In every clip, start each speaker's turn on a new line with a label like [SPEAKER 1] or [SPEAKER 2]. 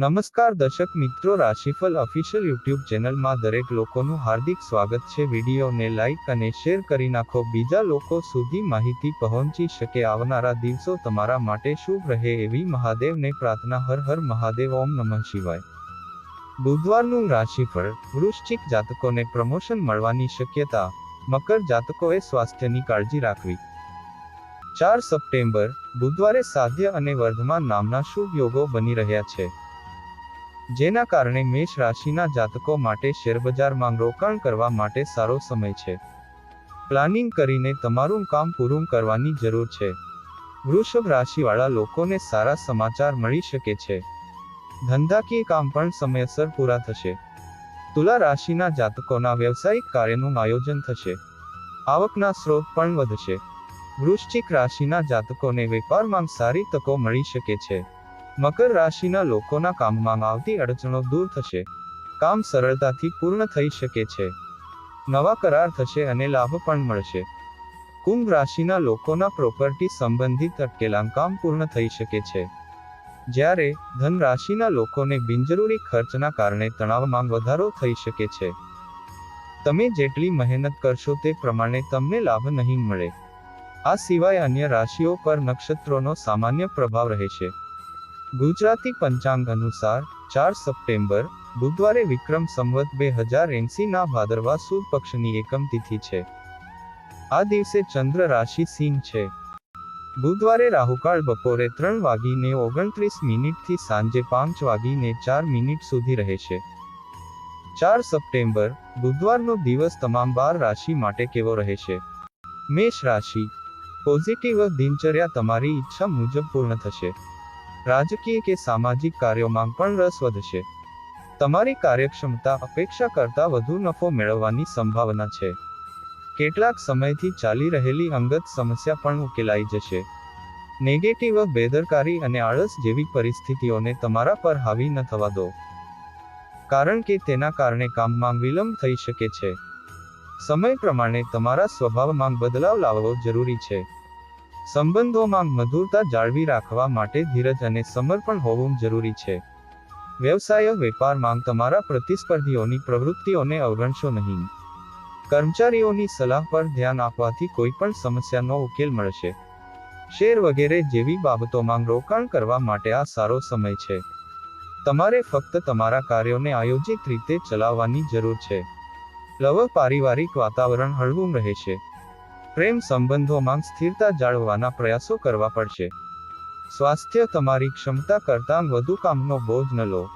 [SPEAKER 1] નમસ્કાર દર્શક મિત્રો રાશિફળ ઓફિશિયલ યુટ્યુબ ચેનલમાં દરેક લોકોનું હાર્દિક સ્વાગત છે. વિડીયોને લાઇક અને શેર કરી નાખો. બીજા લોકો સુધી માહિતી પહોંચી શકે આવનારા દિવસો તમારા માટે શુભ રહે એવી મહાદેવને પ્રાર્થના. હર હર મહાદેવ, ઓમ નમઃ શિવાય. બુધવારનું રાશિફળ, વૃશ્ચિક જાતકોને પ્રમોશન મળવાની શક્યતા. મકર જાતકોએ સ્વાસ્થ્યની કાળજી રાખવી. ચાર સપ્ટેમ્બર, બુધવારે સાધ્ય અને વર્ધમાન નામના શુભ યોગો બની રહ્યા છે. જેના કારણે મેષ રાશિના જાતકો માટે શેરબજારમાં રોકાણ કરવા માટે સારો સમય છે. પ્લાનિંગ કરીને તમારું કામ પૂરું કરવાની જરૂર છે. વૃષભ રાશિવાળા લોકોને સારા સમાચાર મળી શકે છે. ધંધાકીય કામ પણ સમયસર પૂરા થશે. તુલા રાશિના જાતકોના વ્યવસાયિક કાર્યનું આયોજન થશે. આવકના સ્ત્રોત પણ વધશે. વૃશ્ચિક રાશિના જાતકોને વેપારમાં સારી તકો મળી શકે છે. મકર રાશિના લોકોના કામમાં આવતી અડચણો દૂર થશે. કામ સરળતાથી પૂર્ણ થઈ શકે છે. નવા કરાર થશે અને લાભ પણ મળશે. કુંભ રાશિના લોકોના પ્રોપર્ટી સંબંધિત અટકેલા કામ પૂર્ણ થઈ શકે છે. જ્યારે ધન રાશિના લોકોને બિનજરૂરી ખર્ચના કારણે તણાવમાં વધારો થઈ શકે છે. તમે જેટલી મહેનત કરશો તે પ્રમાણે તમને લાભ નહીં મળે. આ સિવાય અન્ય રાશિઓ પર નક્ષત્રોનો સામાન્ય પ્રભાવ રહેશે. ગુજરાતી પંચાંગ અનુસાર, ચાર સપ્ટેમ્બર, બુધવારે વિક્રમ સંવત બે હજાર એંસીના ભાદરવા સુદ પક્ષની એકમ તિથિ છે. આ દિવસે ચંદ્ર રાશિ સિંહ છે. બુધવારે રાહુકાળ બપોરે ત્રણ વાગીને ઓગણત્રીસ મિનિટથી સાંજે પાંચ વાગીને ચાર મિનિટ સુધી રહેશે ચાર સપ્ટેમ્બર, બુધવારનો દિવસ તમામ બાર રાશિ માટે કેવો રહેશે મેષ રાશિ. પોઝિટિવ દિનચર્યા તમારી ઈચ્છા મુજબ પૂર્ણ થશે. રાજકીય કે સામાજિક કાર્યોમાં પણ રસ વધશે. તમારી કાર્યક્ષમતા અપેક્ષા કરતા વધુ નફો મેળવવાની સંભાવના છે. કેટલાક સમયથી ચાલી રહેલી અંગત સમસ્યા પણ ઉકેલાઈ જશે. નેગેટિવ બેદરકારી અને આળસ જેવી પરિસ્થિતિઓને તમારા પર હાવી ન થવા દો. કારણ કે તેના કારણે કામમાં વિલંબ થઈ શકે છે. સમય પ્રમાણે તમારા સ્વભાવમાં બદલાવ લાવવો જરૂરી છે. સંબંધોમાં મધુરતા જાળવી રાખવા માટે ધીરજ અને સમર્પણ હોવું જરૂરી છે. વ્યવસાય વેપારમાં તમારા પ્રતિસ્પર્ધીઓની પ્રવૃત્તિઓને અવગણશો નહીં. કર્મચારીઓની સલાહ પર ધ્યાન આપવાથી કોઈ પણ સમસ્યાનો ઉકેલ મળશે. શેર વગેરે જેવી બાબતોમાં રોકાણ કરવા માટે આ સારો સમય છે. તમારે ફક્ત તમારા કાર્યોને આયોજિત રીતે ચલાવવાની જરૂર છે. લવ પારિવારિક વાતાવરણ હળવું રહેશે પ્રેમ સંબંધોમાં સ્થિરતા જાળવવાના પ્રયાસો કરવા પડશે. સ્વાસ્થ્ય તમારી ક્ષમતા કરતાં વધુ કામનો બોજ ન લો.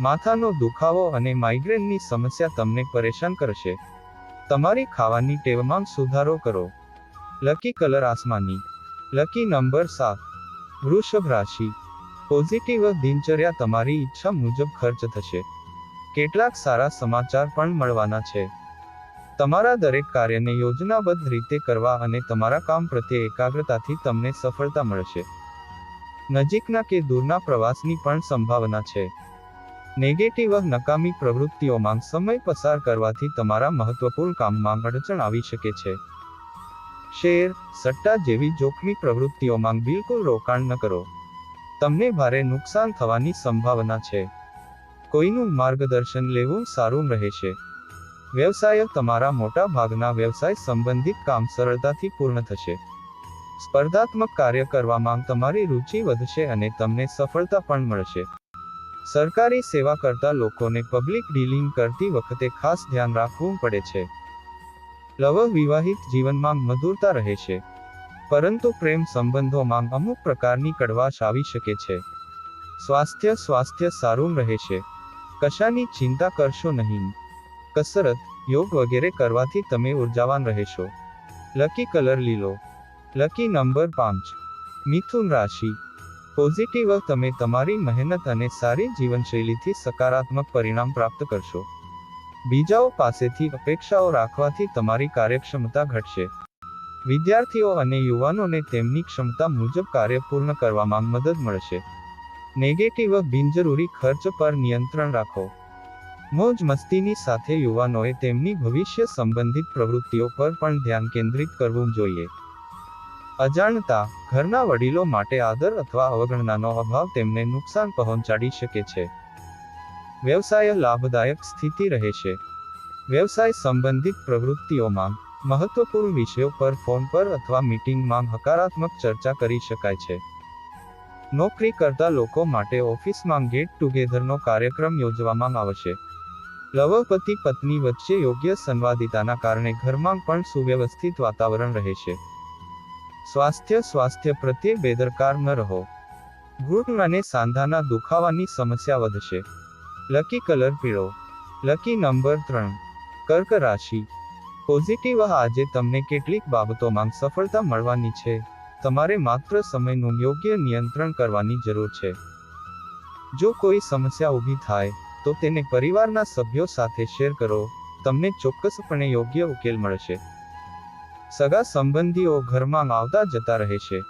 [SPEAKER 1] માથાનો દુખાવો અને માઇગ્રેનની સમસ્યા તમને પરેશાન કરશે. તમારી ખાવાની ટેવમાં સુધારો કરો. લકી કલર આસમાની. લકી નંબર સાત. વૃષભ રાશિ. પોઝિટિવ દિનચર્યા તમારી ઈચ્છા મુજબ ખર્ચ થશે. કેટલાક સારા સમાચાર પણ મળવાના છે. તમારા દરેક કાર્યને યોજનાબદ્ધ રીતે કરવા અને તમારા કામ પ્રત્યે એકાગ્રતાથી તમને સફળતા મળશે. નજીકના કે દૂરના પ્રવાસની પણ સંભાવના છે. નેગેટિવ, નકામી પ્રવૃત્તિઓમાં સમય પસાર કરવાથી તમારા મહત્વપૂર્ણ કામમાં અડચણ આવી શકે છે. શેર, સટ્ટા જેવી જોખમી પ્રવૃત્તિઓમાં બિલકુલ રોકાણ ન કરો. તમને ભારે નુકસાન થવાની સંભાવના છે. કોઈનું માર્ગદર્શન લેવું સારું રહેશે. વ્યવસાય તમારા મોટા ભાગના વ્યવસાય સંબંધિત કામ સરળતાથી પૂર્ણ થશે. સ્પર્ધાત્મક કાર્ય કરવામાં તમારી રુચિ વધશે અને તમને સફળતા પણ મળશે. સરકારી સેવા કરતા લોકોને પબ્લિક ડીલિંગ કરતી વખતે ખાસ ધ્યાન રાખવું પડે છે. લવ વિવાહિત જીવનમાં મધુરતા રહે છે. પરંતુ પ્રેમ સંબંધોમાં અમુક પ્રકારની કડવાશ આવી શકે છે. સ્વાસ્થ્ય સ્વાસ્થ્ય સારું રહે છે. કશાની ચિંતા કરશો નહીં. કસરત, યોગ વગેરે કરવાથી તમે ઉર્જાવાન રહેશો. લકી કલર લીલો. લકી નંબર પાંચ. મિથુન રાશિ. પોઝિટિવ તમે તમારી મહેનત અને સારી જીવનશૈલીથી સકારાત્મક પરિણામ પ્રાપ્ત કરશો. બીજાઓ પાસેથી અપેક્ષાઓ રાખવાથી તમારી કાર્યક્ષમતા ઘટશે. વિદ્યાર્થીઓ અને યુવાનોને તેમની ક્ષમતા મુજબ કાર્ય પૂર્ણ કરવામાં મદદ મળશે. નેગેટિવ બિનજરૂરી ખર્ચ પર નિયંત્રણ રાખો. મોજ મસ્તીની સાથે યુવાનોએ તેમની ભવિષ્ય સંબંધિત પ્રવૃત્તિઓ પર પણ ધ્યાન કેન્દ્રિત કરવું જોઈએ. અજાણતા, ઘરના વડીલો માટે આદર અથવા અવગણનાનો અભાવ તેમને નુકસાન પહોંચાડી શકે છે. વ્યવસાય લાભદાયક સ્થિતિ રહેશે વ્યવસાય સંબંધિત પ્રવૃત્તિઓમાં મહત્વપૂર્ણ વિષયો પર ફોન પર અથવા મીટિંગમાં હકારાત્મક ચર્ચા કરી શકાય છે. નોકરી કરતા લોકો માટે ઓફિસમાં ગેટ ટુગેધરનો કાર્યક્રમ યોજવામાં આવશે. લવપતિ પત્ની વચ્ચે યોગ્ય સંવાદિતાના કારણે ઘરમાં પણ સુવ્યવસ્થિત વાતાવરણ રહેશે સ્વાસ્થ્ય સ્વાસ્થ્ય પ્રત્યે બેદરકાર ન રહો. ઘૂંટણ અને સાંધાના દુખાવાની સમસ્યા વધશે. લકી કલર પીળો. લકી નંબર ત્રણ. કર્ક રાશિ. પોઝિટિવ આજે તમને કેટલીક બાબતોમાં સફળતા મળવાની છે. તમારે માત્ર સમયનું યોગ્ય નિયંત્રણ કરવાની જરૂર છે. જો કોઈ સમસ્યા ઊભી થાય તો તેને પરિવારના સભ્યો સાથે શેર કરો. તમને ચોક્કસપણે યોગ્ય ઉકેલ મળશે. સગા સંબંધીઓ ઘરમાં આવતા જતા રહેશે.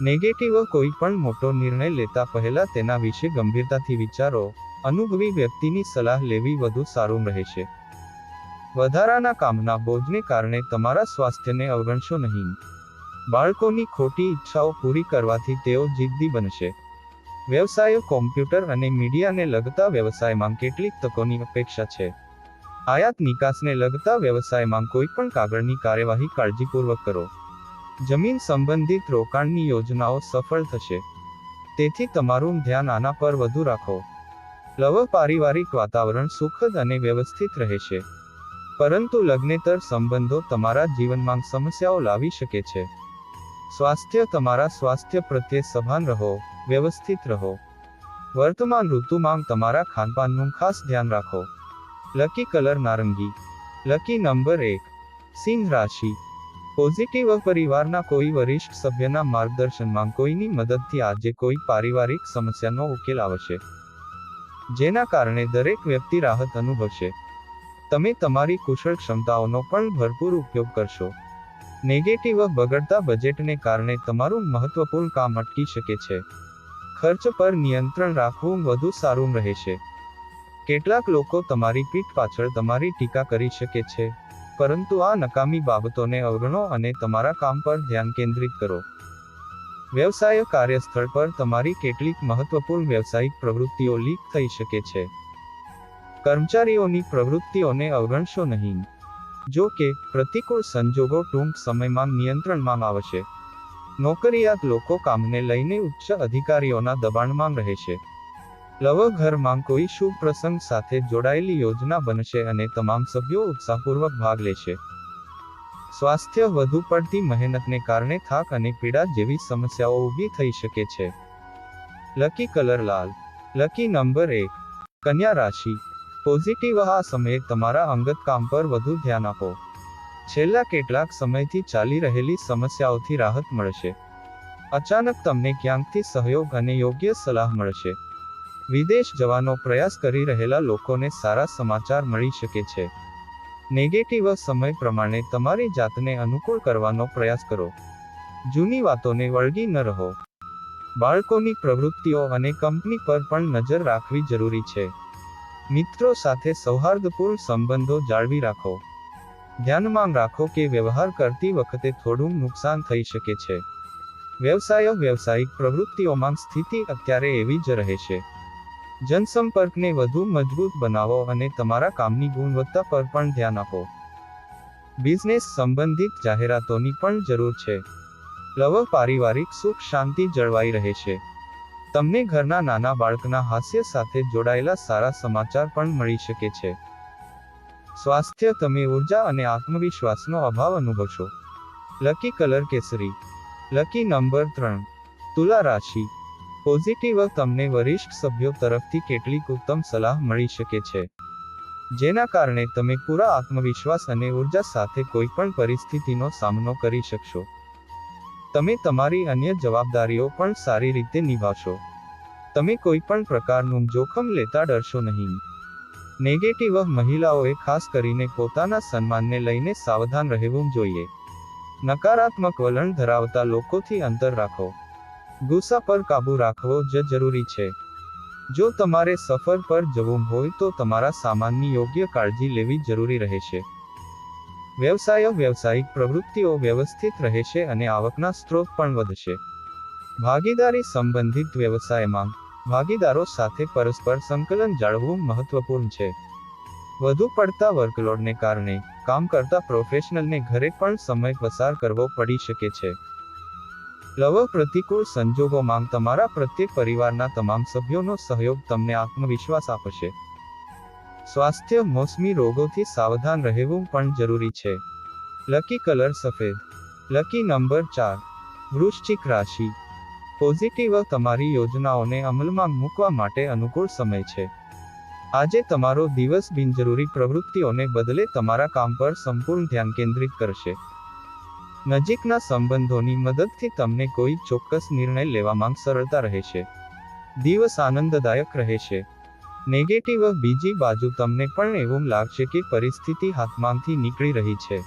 [SPEAKER 1] નેગેટિવ કોઈ પણ મોટો નિર્ણય લેતા પહેલા તેના વિશે ગંભીરતાથી વિચારો. અનુભવી વ્યક્તિની સલાહ લેવી વધુ સારું રહેશે. વધારાના કામના બોજને કારણે તમારા સ્વાસ્થ્યને અવગણશો નહીં. બાળકોની ખોટી ઈચ્છાઓ પૂરી કરવાથી તેઓ જિદ્દી બનશે. વ્યવસાયો કોમ્પ્યુટર અને મીડિયાને લગતા વ્યવસાયમાં કેટલીક તકોની અપેક્ષા છે. આયાત નિકાસને લગતા વ્યવસાયમાં કોઈ પણ કાગળની કાર્યવાહી કાળજીપૂર્વક કરો. જમીન સંબંધિત રોકાણની યોજનાઓ સફળ થશે. તેથી તમારું ધ્યાન આના પર વધુ રાખો. લવ પારિવારિક વાતાવરણ સુખદ અને વ્યવસ્થિત રહેશે પરંતુ લગ્નેતર સંબંધો તમારા જીવનમાં સમસ્યાઓ લાવી શકે છે. સ્વાસ્થ્ય તમારા સ્વાસ્થ્ય પ્રત્યે સભાન રહો. વ્યવસ્થિત રહો. વર્તમાન ઋતુમાં તમારા ખાનપાનનું ખાસ ધ્યાન રાખો. લકી કલર નારંગી. લકી નંબર એક. સિંહ રાશિ. પોઝિટિવ પરિવારના કોઈ વરિષ્ઠ સભ્યના માર્ગદર્શનમાં કોઈની મદદથી આજે કોઈ પારિવારિક સમસ્યાનો ઉકેલ આવશે. જેના કારણે દરેક વ્યક્તિ રાહત અનુભવશે. તમે તમારી કુશળ ક્ષમતાઓનો પણ ભરપૂર ઉપયોગ કરશો. નેગેટિવ બગડતા બજેટને કારણે તમારું મહત્વપૂર્ણ કામ અટકી શકે છે. ખર્ચ પર નિયંત્રણ રાખવું વધુ સારું રહેશે. કેટલાક લોકો તમારી પીઠ પાછળ તમારી ટીકા કરી શકે છે, પરંતુ આ નકામી બાબતોને અવગણો અને તમારા કામ પર ધ્યાન કેન્દ્રિત કરો. વ્યવસાય કાર્યસ્થળ પર તમારી કેટલીક મહત્વપૂર્ણ વ્યવસાયિક પ્રવૃત્તિઓ લીક થઈ શકે છે. કર્મચારીઓની પ્રવૃત્તિઓને અવગણશો નહીં. જો કે, પ્રતિકૂળ સંજોગો ટૂંક સમયમાં નિયંત્રણમાં આવશે. નોકરિયાત લોકો કામને લઈને ઉચ્ચ અધિકારીઓના દબાણમાં રહેશે લવ ઘરમાં કોઈ શુભ પ્રસંગ સાથે જોડાયેલી યોજના બનશે અને તમામ સભ્યો ઉત્સાહપૂર્વક ભાગ લેશે. સ્વાસ્થ્ય વધુ પડતી મહેનતને કારણે થાક અને પીડા જેવી સમસ્યાઓ ઊભી થઈ શકે છે. લકી કલર લાલ, લકી નંબર એક, કન્યા રાશિ. પોઝિટિવ આ સમયે તમારા અંગત કામ પર વધુ ધ્યાન આપો. છેલ્લા કેટલાક સમયથી ચાલી રહેલી સમસ્યાઓથી રાહત મળશે. અચાનક તમને ક્યાંકથી સહયોગ અને યોગ્ય સલાહ મળશે. વિદેશ જવાનો પ્રયાસ કરી રહેલા લોકોને સારા સમાચાર મળી શકે છે. નેગેટિવ સમય પ્રમાણે તમારી જાતને અનુકૂળ કરવાનો પ્રયાસ કરો. જૂની વાતોને વળગી ન રહો. બાળકોની પ્રવૃત્તિઓ અને કંપની પર પણ નજર રાખવી જરૂરી છે. મિત્રો સાથે સૌહાર્દપૂર્ણ સંબંધો જાળવી રાખો. ધ્યાનમાં રાખો કે વ્યવહાર કરતી વખતે થોડું નુકસાન થઈ શકે છે. વ્યવસાય વ્યવસાયિક પ્રવૃત્તિઓમાં સ્થિતિ અત્યારે એવી જ રહેશે જનસંપર્કને વધુ મજબૂત બનાવો અને તમારા કામની ગુણવત્તા પર પણ ધ્યાન આપો. બિઝનેસ સંબંધિત જાહેરાતોની પણ જરૂર છે. લવ પારિવારિક સુખ શાંતિ જળવાઈ રહે છે. તમને ઘરના નાના બાળકના હાસ્ય સાથે જોડાયેલા સારા સમાચાર પણ મળી શકે છે. સ્વાસ્થ્ય તમે ઊર્જા અને આત્મવિશ્વાસનો અભાવ અનુભવશો લકી કલર કેસરી. લકી નંબર ત્રણ. તુલા રાશિ. પોઝિટિવ તમને વરિષ્ઠ સભ્યો તરફથી કેટલીક ઉત્તમ સલાહ મળી શકે છે. જેના કારણે તમે પૂરા આત્મવિશ્વાસ અને ઊર્જા સાથે કોઈ પણ પરિસ્થિતિનો સામનો કરી શકશો. તમે તમારી અન્ય જવાબદારીઓ પણ સારી રીતે નિભાવશો. તમે કોઈ પણ પ્રકારનું જોખમ લેતા ડરશો નહીં. નેગેટિવ મહિલાઓએ ખાસ કરીને પોતાના સન્માનને લઈને સાવધાન રહેવું જોઈએ. નકારાત્મક વલણ ધરાવતા લોકોથી અંતર રાખો. ગુસ્સા પર કાબુ રાખવો જ જરૂરી છે. જો તમારે સફર પર જવું હોય તો તમારા સામાનની યોગ્ય કાળજી લેવી જરૂરી રહેશે વ્યવસાયો વ્યવસાયિક પ્રવૃત્તિઓ વ્યવસ્થિત રહેશે અને આવકના સ્ત્રોત પણ વધશે. ભાગીદારી સંબંધિત વ્યવસાયમાં ભાગીદારો સાથે પરસ્પર સંકલન જાળવવું મહત્વપૂર્ણ છે. વધુ પડતા વર્કલોડને કારણે કામ કરતા પ્રોફેશનલને ઘરે પણ સમય પસાર કરવો પડી શકે છે. લવ પ્રતિકૂળ સંજોગોમાં તમારા પ્રત્યેક પરિવારના તમામ સભ્યોનો સહયોગ તમને આત્મવિશ્વાસ આપશે. સ્વાસ્થ્ય મોસમી રોગોથી સાવધાન રહેવું પણ જરૂરી છે. લકી કલર સફેદ. લકી નંબર ચાર. વૃશ્ચિક રાશિ. પોઝિટિવ તમારી યોજનાઓને અમલમાં મૂકવા માટે અનુકૂળ સમય છે. આજે તમારો દિવસ બિનજરૂરી પ્રવૃત્તિઓને બદલે તમારા કામ પર સંપૂર્ણ ધ્યાન કેન્દ્રિત કરશે. નજીકના સંબંધોની મદદથી તમને કોઈ ચોક્કસ નિર્ણય લેવામાં સરળતા રહેશે દિવસ આનંદદાયક રહેશે નેગેટિવ બીજી બાજુ તમને પણ એવું લાગશે કે પરિસ્થિતિ હાથમાંથી નીકળી રહી છે.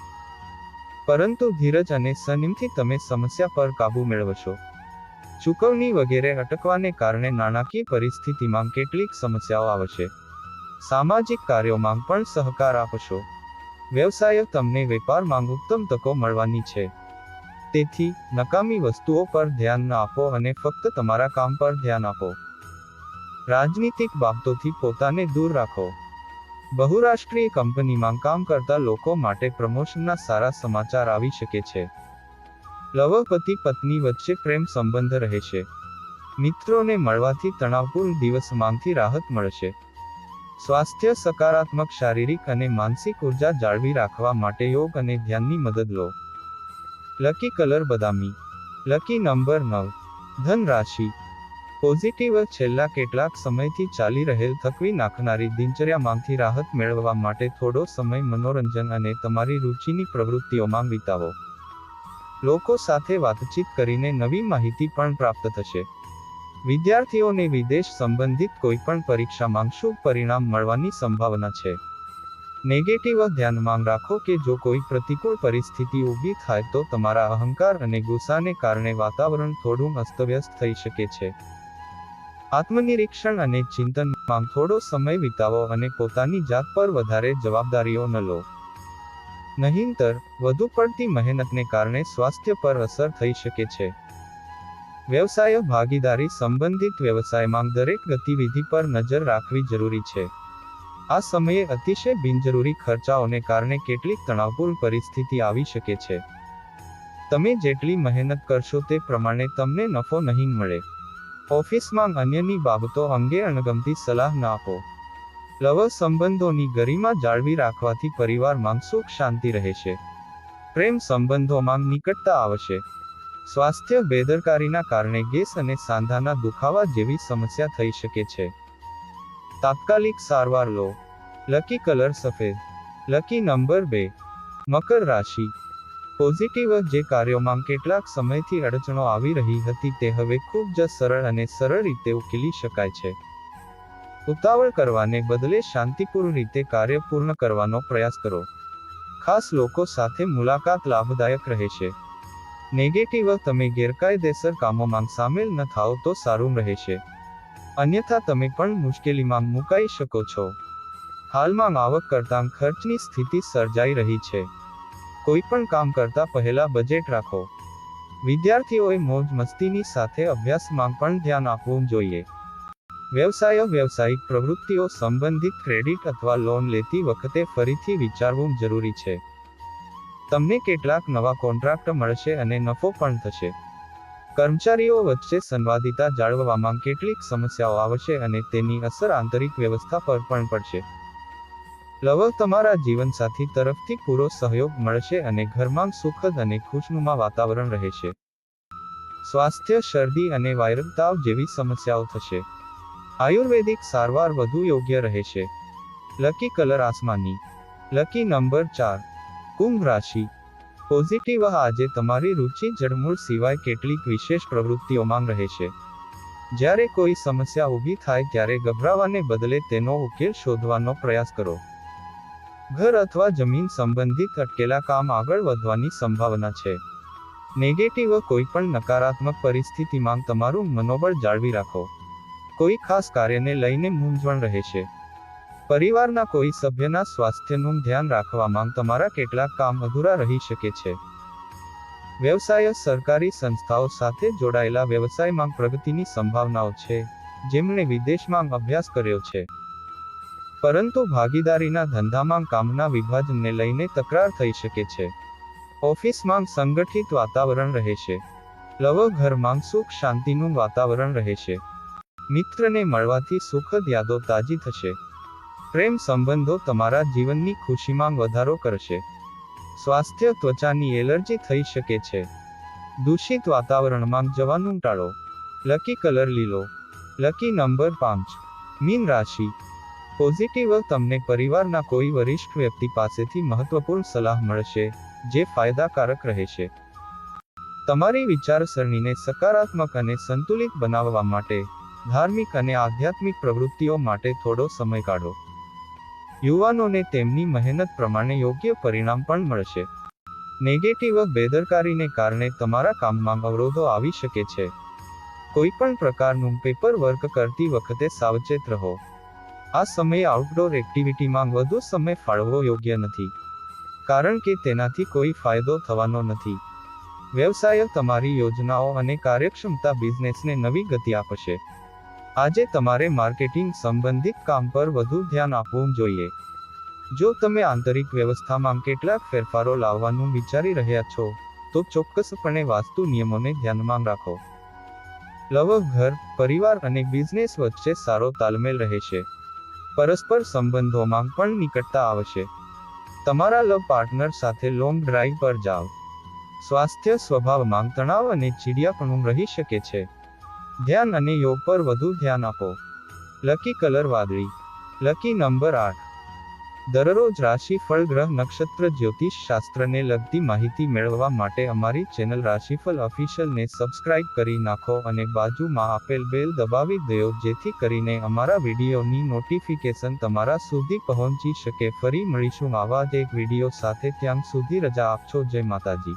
[SPEAKER 1] પરંતુ ધીરજ અને સંયમથી તમે સમસ્યા પર કાબૂ મેળવશો. ચૂકવણી વગેરે અટકવાને કારણે નાણાકીય પરિસ્થિતિમાં કેટલીક સમસ્યાઓ આવશે સામાજિક કાર્યોમાં પણ સહકાર આપશો. વ્યવસાય તમને વેપારમાં ઉત્તમ તકો મળવાની છે. તેથી, નકામી વસ્તુઓ પર ધ્યાન ન આપો અને ફક્ત તમારા કામ પર ધ્યાન આપો. રાજનીતિક બાબતોથી પોતાને દૂર રાખો. બહુરાષ્ટ્રીય કંપનીમાં કામ કરતા લોકો માટે પ્રમોશનના સારા સમાચાર આવી શકે છે. લવ પતિ પત્ની વચ્ચે પ્રેમ સંબંધ રહેશે મિત્રોને મળવાથી તણાવપૂર્ણ દિવસમાંથી રાહત મળશે. સ્વાસ્થ્ય સકારાત્મક, શારીરિક અને માનસિક ઊર્જા જાળવી રાખવા માટે યોગ અને ધ્યાનની મદદ લો. લકી કલર બદામી. લકી નંબર નવ. ધન રાશિ. પોઝિટિવ છેલ્લા કેટલાક સમયથી ચાલી રહેલ થકવી નાખનારી દિનચર્યામાંથી રાહત મેળવવા માટે થોડો સમય મનોરંજન અને તમારી રુચિની પ્રવૃત્તિઓમાં વિતાવો. લોકો સાથે વાતચીત કરીને નવી માહિતી પણ પ્રાપ્ત થશે. વિદ્યાર્થીઓને વિદેશ સંબંધિત કોઈપણ પરીક્ષામાં શુભ પરિણામ મળવાની સંભાવના છે. નેગેટિવ ધ્યાનમાં રાખો કે જો કોઈ પ્રતિકૂળ પરિસ્થિતિ ઊભી થાય તો તમારા અહંકાર અને ગુસ્સાને કારણે વાતાવરણ થોડું અસ્તવ્યસ્ત થઈ શકે છે. આત્મનિરીક્ષણ અને ચિંતનમાં થોડો સમય વિતાવો અને પોતાની જાત પર વધારે જવાબદારીઓ ન લો. નહીંતર, વધુ પડતી મહેનતને કારણે સ્વાસ્થ્ય પર અસર થઈ શકે છે. વ્યવસાય ભાગીદારી સંબંધિત વ્યવસાયમાં દરેક ગતિવિધિ પર નજર રાખવી જરૂરી છે. આ સમયે અતિશય બિનજરૂરી ખર્ચાઓને કારણે કેટલીક તણાવપૂર્ણ પરિસ્થિતિ આવી શકે છે. તમે જેટલી મહેનત કરશો તે પ્રમાણે તમને નફો નહીં મળે. ઓફિસમાં અન્યની બાબતો અંગે અણગમતી સલાહ ન આપો. લવ સંબંધોની ગરિમા જાળવી રાખવાથી પરિવારમાં સુખ શાંતિ રહેશે પ્રેમ સંબંધોમાં નિકટતા આવશે. સ્વાસ્થ્ય બેદરકારીના કારણે ગેસ અને સાંધાના દુખાવા જેવી સમસ્યા થઈ શકે છે. તાત્કાલિક સારવાર લો. લકી કલર સફેદ. લકી નંબર બે. મકર રાશિ. પોઝિટિવ જે કાર્યોમાં કેટલાક સમયથી અડચણો આવી રહી હતી તે હવે ખૂબ જ સરળ અને સરળ રીતે ઉકેલી શકાય છે. ઉતાવળ કરવાને બદલે શાંતિપૂર્ણ રીતે કાર્ય પૂર્ણ કરવાનો પ્રયાસ કરો. ખાસ લોકો સાથે મુલાકાત લાભદાયક રહેશે. નેગેટિવ તમે ગેરકાયદેસર કામોમાં સામેલ ન થાઓ તો સારું રહેશે. અન્યથા તમે પણ મુશ્કેલીમાં મુકાઈ શકો છો. હાલમાં આવક કરતાં ખર્ચની સ્થિતિ સર્જાઈ રહી છે. કોઈ પણ કામ કરતા પહેલા બજેટ રાખો. વિદ્યાર્થીઓએ મોજ મસ્તીની સાથે અભ્યાસમાં પણ ધ્યાન આપવું જોઈએ. વ્યવસાય, વ્યવસાયિક પ્રવૃત્તિઓ સંબંધિત ક્રેડિટ અથવા લોન લેતી વખતે ફરીથી વિચારવું જરૂરી છે. તમને કેટલાક નવા કોન્ટ્રાક્ટ મળશે અને નફો પણ થશે. કર્મચારીઓ વચ્ચે સંવાદિતા જાળવવામાં કેટલીક સમસ્યાઓ આવશે અને તેની અસર આંતરિક વ્યવસ્થા પર પણ પડશે. લવ તમારા જીવનસાથી તરફથી પૂરો સહયોગ મળશે અને ઘરમાં સુખદ અને ખુશનુમા વાતાવરણ રહેશે. સ્વાસ્થ્ય, શરદી અને વાયરલ તાવ જેવી સમસ્યાઓ થશે. આયુર્વેદિક સારવાર વધુ યોગ્ય રહેશે લકી કલર આસમાની. લકી નંબર ચાર. કુંભ રાશિ. પોઝિટિવ આજે તમારી રુચિ જળમૂળ સિવાય કેટલીક વિશેષ પ્રવૃત્તિઓમાં રહે છે. જ્યારે કોઈ સમસ્યા ઊભી થાય ત્યારે ગભરાવાને બદલે તેનો ઉકેલ શોધવાનો પ્રયાસ કરો. ઘર અથવા જમીન સંબંધિત અટકેલા કામ આગળ વધવાની સંભાવના છે. નેગેટિવ કોઈ પણ નકારાત્મક પરિસ્થિતિમાં તમારું મનોબળ જાળવી રાખો. કોઈ ખાસ કાર્યને લઈને મૂંઝવણ રહેશે પરિવારના કોઈ સભ્યના સ્વાસ્થ્યનું ધ્યાન રાખવામાં તમારા કેટલાક કામ અધૂરા રહી શકે છે. વ્યવસાય સરકારી સંસ્થાઓ સાથે જોડાયેલા વ્યવસાયમાં પ્રગતિની સંભાવનાઓ છે, જેમણે વિદેશમાં અભ્યાસ કર્યો છે. પરંતુ ભાગીદારીના ધંધામાં કામના વિભાજનને લઈને તકરાર થઈ શકે છે. ઓફિસમાં સંગઠિત વાતાવરણ રહેશે લવ ઘરમાં સુખ શાંતિનું વાતાવરણ રહેશે મિત્રને મળવાથી સુખદ યાદો તાજી થશે. પ્રેમ સંબંધો તમારા જીવનની ખુશીમાં વધારો કરશે. સ્વાસ્થ્ય ત્વચાની એલર્જી થઈ શકે છે. દૂષિત વાતાવરણમાં જવાનું ટાળો. લકી કલર લીલો. લકી નંબર પાંચ. મીન રાશિ. પોઝિટિવ તમને પરિવારના કોઈ વરિષ્ઠ વ્યક્તિ પાસેથી મહત્વપૂર્ણ સલાહ મળશે, જે ફાયદાકારક રહેશે. તમારી વિચારસરણીને સકારાત્મક અને સંતુલિત બનાવવા માટે ધાર્મિક અને આધ્યાત્મિક પ્રવૃત્તિઓ માટે થોડો સમય કાઢો. યુવાનોને તેમની મહેનત પ્રમાણે યોગ્ય પરિણામ પણ મળશે. નેગેટિવ બેદરકારીને કારણે તમારા કામમાં અવરોધો આવી શકે છે. કોઈ પણ પ્રકારનું પેપર વર્ક કરતી વખતે સાવચેત રહો. આ સમયે આઉટડોર એક્ટિવિટીમાં વધુ સમય ફાળવવો યોગ્ય નથી. કારણ કે તેનાથી કોઈ ફાયદો થવાનો નથી. વ્યવસાય તમારી યોજનાઓ અને કાર્યક્ષમતા બિઝનેસને નવી ગતિ આપશે. આજે તમારે માર્કેટિંગ સંબંધિત કામ પર વધુ ધ્યાન આપવું જોઈએ. જો તમે આંતરિક વ્યવસ્થામાં કેટલાક ફેરફારો લાવવાનું વિચારી રહ્યા છો, તો ચોક્કસપણે વાસ્તુ નિયમોને ધ્યાનમાં રાખો. લવ, ઘર, પરિવાર અને બિઝનેસ વચ્ચે સારો તાલમેલ રહેશે. પરસ્પર સંબંધોમાં પણ નિકટતા આવશે. તમારા લવ પાર્ટનર સાથે લોંગ ડ્રાઈવ પર જાઓ. સ્વાસ્થ્ય સ્વભાવમાં તણાવ અને ચીડિયાપણું રહી શકે છે. ધ્યાન અને યોગ પર વધુ ધ્યાન આપો. લકી કલર વાદળી. લકી નંબર આઠ. દરરોજ રાશિફળ ગ્રહ નક્ષત્ર જ્યોતિષ શાસ્ત્રને લગતી માહિતી મેળવવા માટે અમારી ચેનલ રાશિફળ ઓફિશિયલને સબસ્ક્રાઇબ કરી નાખો અને બાજુમાં આપેલ બેલ દબાવી દો જેથી કરીને અમારા વિડીયોની નોટિફિકેશન તમારા સુધી પહોંચી શકે. ફરી મળીશું આવા જ એક વીડિયો સાથે. ત્યાં સુધી રજા આપશો જય માતાજી.